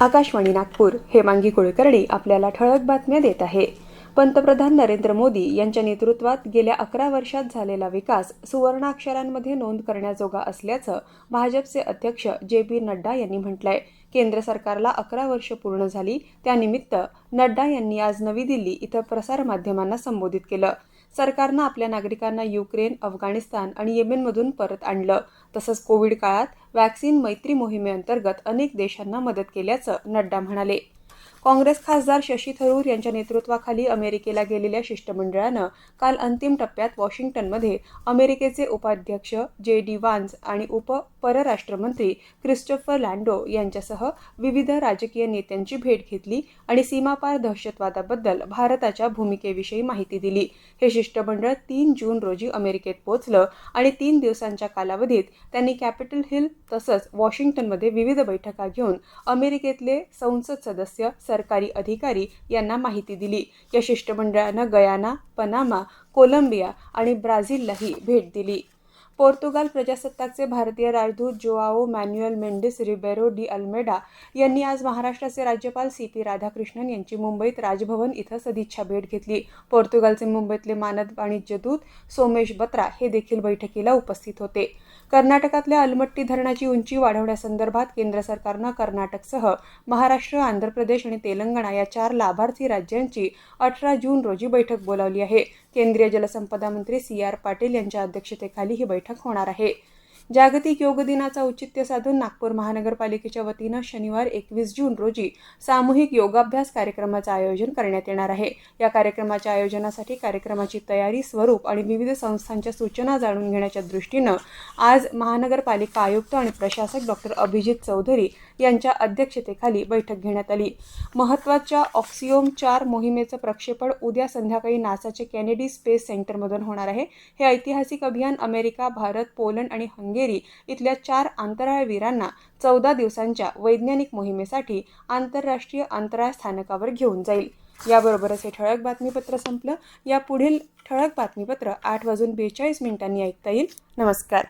आकाशवाणी नागपूर हेमांगी कुलकर्णी आपल्याला ठळक बातम्या देत आहे. पंतप्रधान नरेंद्र मोदी यांच्या नेतृत्वात गेल्या अकरा वर्षात झालेला विकास सुवर्णाक्षरांमध्ये नोंद करण्याजोगा असल्याचं भाजपचे अध्यक्ष जे पी नड्डा यांनी म्हटलंय. केंद्र सरकारला अकरा वर्ष पूर्ण झाली त्यानिमित्त नड्डा यांनी आज नवी दिल्ली इथं प्रसारमाध्यमांना संबोधित केलं. सरकारनं आपल्या नागरिकांना युक्रेन अफगाणिस्तान आणि येमेनमधून परत आणलं. तसंच कोविड काळात वॅक्सिन मैत्री मोहिमेअंतर्गत अनेक देशांना मदत केल्याचं नड्डा म्हणाले. काँग्रेस खासदार शशी थरूर यांच्या नेतृत्वाखाली अमेरिकेला गेलेल्या शिष्टमंडळानं काल अंतिम टप्प्यात वॉशिंग्टनमध्ये अमेरिकेचे उपाध्यक्ष जे डी वान्स आणि उप परराष्ट्रमंत्री क्रिस्टोफर लँडो यांच्यासह विविध राजकीय नेत्यांची भेट घेतली आणि सीमापार दहशतवादाबद्दल भारताच्या भूमिकेविषयी माहिती दिली. हे शिष्टमंडळ तीन जून रोजी अमेरिकेत पोहोचलं आणि तीन दिवसांच्या कालावधीत त्यांनी कॅपिटल हिल तसंच वॉशिंग्टनमध्ये विविध बैठका घेऊन अमेरिकेतले संसद सदस्य सरकारी अधिकारी यांना माहिती दिली. या शिष्टमंडळानं गयाना पनामा कोलंबिया आणि ब्राझीललाही भेट दिली. पोर्तुगाल प्रजासत्ताकचे भारतीय राजदूत João Manuel Mendes Ribeiro de Almeida यांनी आज महाराष्ट्राचे राज्यपाल सी पी राधाकृष्णन यांची मुंबईत राजभवन इथं सदिच्छा भेट घेतली. पोर्तुगालचे मुंबईतले मानद वाणिज्यदूत सोमेश बत्रा हे देखील बैठकीला उपस्थित होते. कर्नाटकातल्या अलमट्टी धरणाची उंची वाढवण्यासंदर्भात केंद्र सरकारनं कर्नाटकसह महाराष्ट्र आंध्र प्रदेश आणि तेलंगणा या चार लाभार्थी राज्यांची अठरा जून रोजी बैठक बोलावली आहे. केंद्रीय जलसंपदा मंत्री सी आर पाटील यांच्या अध्यक्षतेखाली ही बैठक होणार आहे. जागतिक योग दिनाचं औचित्य साधून नागपूर महानगरपालिकेच्या वतीनं शनिवार एकवीस जून रोजी सामूहिक योगाभ्यास कार्यक्रमाचं आयोजन करण्यात येणार आहे. या कार्यक्रमाच्या आयोजनासाठी कार्यक्रमाची तयारी स्वरूप आणि विविध संस्थांच्या सूचना जाणून घेण्याच्या दृष्टीनं आज महानगरपालिका आयुक्त आणि प्रशासक डॉक्टर अभिजित चौधरी यांच्या अध्यक्षतेखाली बैठक घेण्यात आली. महत्त्वाच्या ऑक्सिओम चार मोहिमेचं प्रक्षेपण उद्या संध्याकाळी नासाचे कॅनेडी स्पेस सेंटरमधून होणार आहे. हे ऐतिहासिक अभियान अमेरिका भारत पोलंड आणि हंगेरी इथल्या चार अंतराळवीरांना चौदा दिवसांच्या वैज्ञानिक मोहिमेसाठी आंतरराष्ट्रीय अंतराळ स्थानकावर घेऊन जाईल. याबरोबरच हे ठळक बातमीपत्र संपलं. या पुढील ठळक बातमीपत्र आठ वाजून बेचाळीस मिनिटांनी ऐकता येईल. नमस्कार.